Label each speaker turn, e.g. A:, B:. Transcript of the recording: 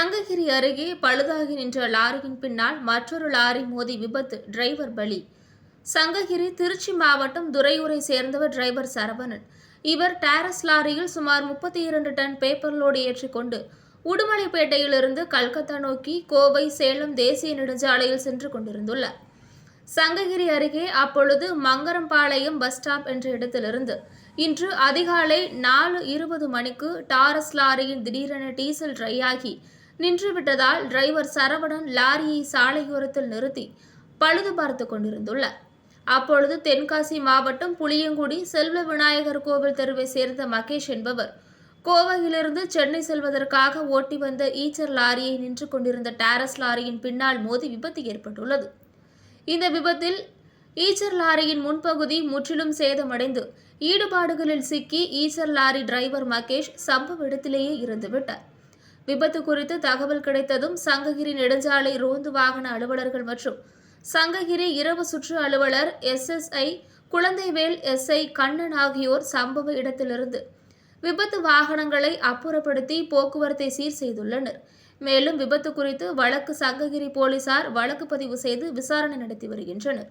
A: சங்ககிரி அருகே பழுதாகி நின்ற லாரியின் பின்னால் மற்றொரு லாரி மோதி விபத்து. டிரைவர் பலி. சங்ககிரி திருச்சி மாவட்டம் துறையூரை சேர்ந்தவர் டிரைவர் சரவணன். இவர் டாரஸ் லாரியில் சுமார் முப்பத்தி இரண்டு டன் பேப்பர் லோடு ஏற்றிக்கொண்டு உடுமலைப்பேட்டையிலிருந்து கல்கத்தா நோக்கி கோவை சேலம் தேசிய நெடுஞ்சாலையில் சென்று கொண்டிருந்துள்ளார். சங்ககிரி அருகே அப்பொழுது மங்கரம்பாளையம் பஸ் ஸ்டாப் என்ற இடத்திலிருந்து இன்று அதிகாலை நாலு இருபது மணிக்கு டாரஸ் லாரியின் திடீரென டீசல் ட்ரை ஆகி நின்றுவிட்டதால் டிரைவர் சரவணன் லாரியை சாலையோரத்தில் நிறுத்தி பழுது பார்த்து கொண்டிருந்துள்ளார். அப்பொழுது தென்காசி மாவட்டம் புளியங்குடி செல்வ விநாயகர் கோவில் தெருவை சேர்ந்த மகேஷ் என்பவர் கோவையிலிருந்து சென்னை செல்வதற்காக ஓட்டி வந்த ஈச்சர் லாரியை நின்று கொண்டிருந்த டாரஸ் லாரியின் பின்னால் மோதி விபத்து ஏற்பட்டுள்ளது. இந்த விபத்தில் ஈச்சர் லாரியின் முன்பகுதி முற்றிலும் சேதமடைந்து ஈடுபாடுகளில் சிக்கி ஈச்சர் லாரி டிரைவர் மகேஷ் சம்பவ இடத்திலேயே இறந்துவிட்டார். விபத்து குறித்து தகவல் கிடைத்ததும் சங்ககிரி நெடுஞ்சாலை ரோந்து வாகன அலுவலர்கள் மற்றும் சங்ககிரி இரவு சுற்று அலுவலர் எஸ்எஸ்ஐ குழந்தைவேல் எஸ்ஐ கண்ணன் ஆகியோர் சம்பவ இடத்திலிருந்து விபத்து வாகனங்களை அப்புறப்படுத்தி போக்குவரத்தை சீர் செய்துள்ளனர். மேலும் விபத்து குறித்து வழக்கு சங்ககிரி போலீசார் வழக்கு பதிவு செய்து விசாரணை நடத்தி வருகின்றனர்.